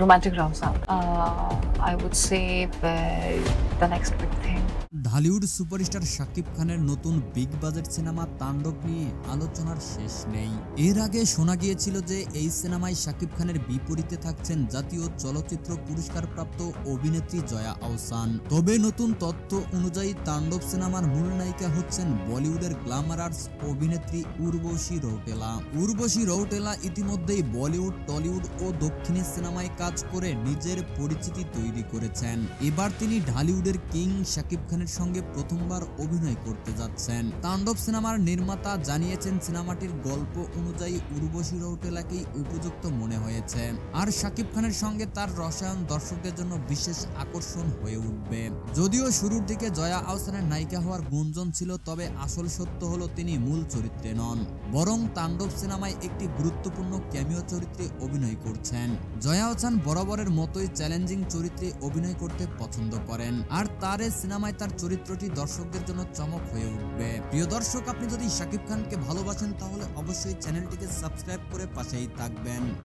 romantic rom-com. Uh, I would say the next big thing. Dhallywood superstar Shakib খানের নতুন big budget cinema তাণ্ডব নিয়ে আলোচনার শেষ নেই। এর আগে শোনা গিয়েছিল যে এই সিনেমায় শাকিব খানের বিপরীতে থাকছেন জাতীয় চলচ্চিত্র পুরস্কারপ্রাপ্ত অভিনেত্রী জয়া আহসান। তবে নতুন তথ্য অনুযায়ী তাণ্ডব সিনেমার মূল নায়িকা হচ্ছেন বলিউডের গ্ল্যামারার্স অভিনেত্রী উর্বশী রৌটেলা। উর্বশী রৌটেলা ইতিমধ্যেই বলিউড, টলিউড ও দক্ষিণী সিনেমায় কাজ করে নিজের পরিচিতি তৈরি করেছেন। এবার তিনি ঢালিউডের কিং শাকিব খানের সঙ্গে প্রথমবার অভিনয় করতে যাচ্ছেন। তাণ্ডব সিনেমার নির্মাতা জানিয়েছেন সিনেমাটির গল্প অনুযায়ী উর্বশী রৌটেলাকেই উপযুক্ত মনে হয়েছে। আর শাকিব খানের সঙ্গে তার রসায়ন দর্শকদের জন্য বিশেষ আকর্ষণ হয়ে উঠবে। যদিও শুরুর দিকে জয়া আহসানের নায়িকা হওয়ার গুঞ্জন ছিল, তবে আসল সত্য হলো তিনি মূল চরিত্রে নন। বরং তাণ্ডব সিনেমায় একটি গুরুত্বপূর্ণ ক্যামিও চরিত্রে অভিনয় করছেন। জয়া আহসান বরাবরের মতোই চ্যালেঞ্জিং চরিত্রে অভিনয় করতে পছন্দ করেন। আর তার সিনেমায় তার চরিত্রটি দর্শকদের জন্য চমক হয়ে উঠবে। প্রিয় দর্শক, আপনি যদি শাকিব খানকে ভালোবাসেন, তাহলে অবশ্যই চ্যানেলটিকে সাবস্ক্রাইব করে পাশেই থাকবেন।